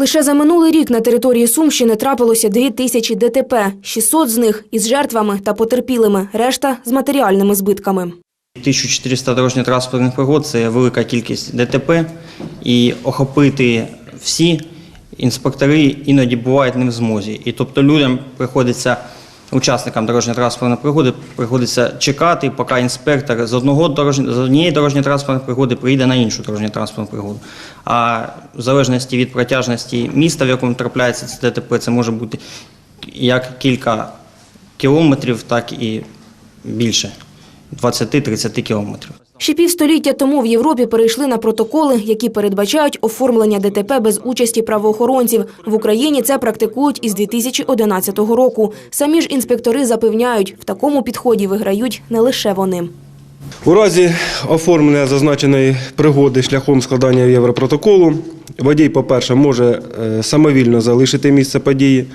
Лише за минулий рік на території Сумщини трапилося 2 тисячі ДТП, 600 з них із жертвами та потерпілими, решта з матеріальними збитками. 1400 дорожньо-транспортних пригод це велика кількість ДТП, і охопити всі інспектори іноді бувають не в змозі. І тобто людям приходиться, учасникам дорожньо-транспортної пригоди, приходиться чекати, поки інспектор з, одного дорожньо, з однієї дорожньо-транспортної пригоди приїде на іншу дорожньо-транспортну пригоду. А в залежності від протяжності міста, в якому трапляється це ДТП, це може бути як кілька кілометрів, так і більше. 20-30 кілометрів. Ще півстоліття тому в Європі перейшли на протоколи, які передбачають оформлення ДТП без участі правоохоронців. В Україні це практикують із 2011 року. Самі ж інспектори запевняють, в такому підході виграють не лише вони. У разі оформлення зазначеної пригоди шляхом складання європротоколу водій, по-перше, може е, самовільно залишити місце події,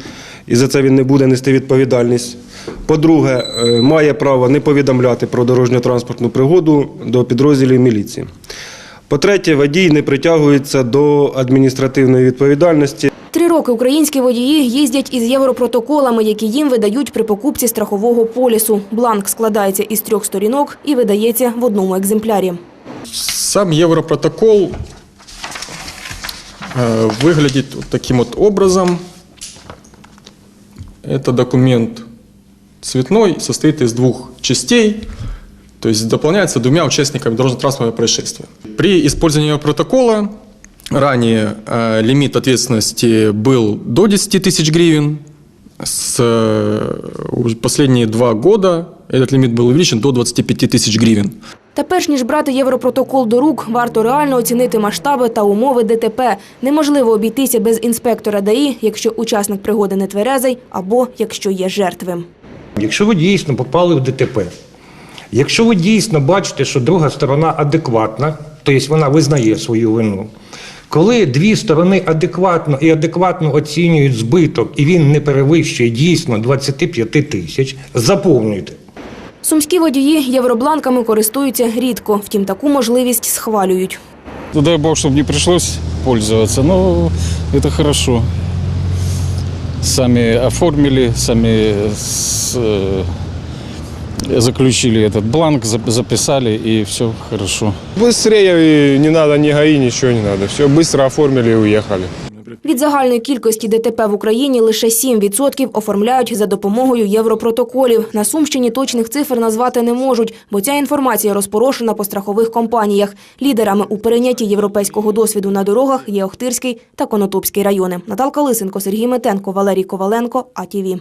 і за це він не буде нести відповідальність. По-друге, е, має право не повідомляти про дорожньо-транспортну пригоду до підрозділів міліції. По-третє, водій не притягується до адміністративної відповідальності. Три роки українські водії їздять із європротоколами, які їм видають при покупці страхового полісу. Бланк складається із трьох сторінок і видається в одному екземплярі. Сам Европротокол э, выглядит вот таким вот образом. Это документ цветной, состоит из двух частей, то есть дополняется двумя участниками дорожно-транспортного происшествия. При использовании Европротокола ранее э, лимит ответственности был до 10 тысяч гривен, с э, уже последние два года этот лимит был увеличен до 25 тысяч гривен. Та перш ніж брати європротокол до рук, варто реально оцінити масштаби та умови ДТП. Неможливо обійтися без інспектора ДАІ, якщо учасник пригоди не тверезий або якщо є жертви. Якщо ви дійсно попали в ДТП, якщо ви дійсно бачите, що друга сторона адекватна, тобто вона визнає свою вину, коли дві сторони адекватно і адекватно оцінюють збиток, і він не перевищує дійсно 25 тисяч, заповнюйте. Сумські водії євробланками користуються рідко, втім таку можливість схвалюють. Ну, дай бог, чтобы не пришлось пользоваться. Но это хорошо Сами оформили, сами с- э, заключили этот бланк, зап- записали, и все хорошо. Быстрее и не надо ни ГАИ, ничего не надо. Все быстро оформили и уехали. Від загальної кількості ДТП в Україні лише 7% оформляють за допомогою європротоколів. На Сумщині точних цифр назвати не можуть, бо ця інформація розпорошена по страхових компаніях. Лідерами у перейнятті європейського досвіду на дорогах є Охтирський та Конотопський райони. Наталка Лисенко, Сергій Метенко, Валерій Коваленко, АТВ.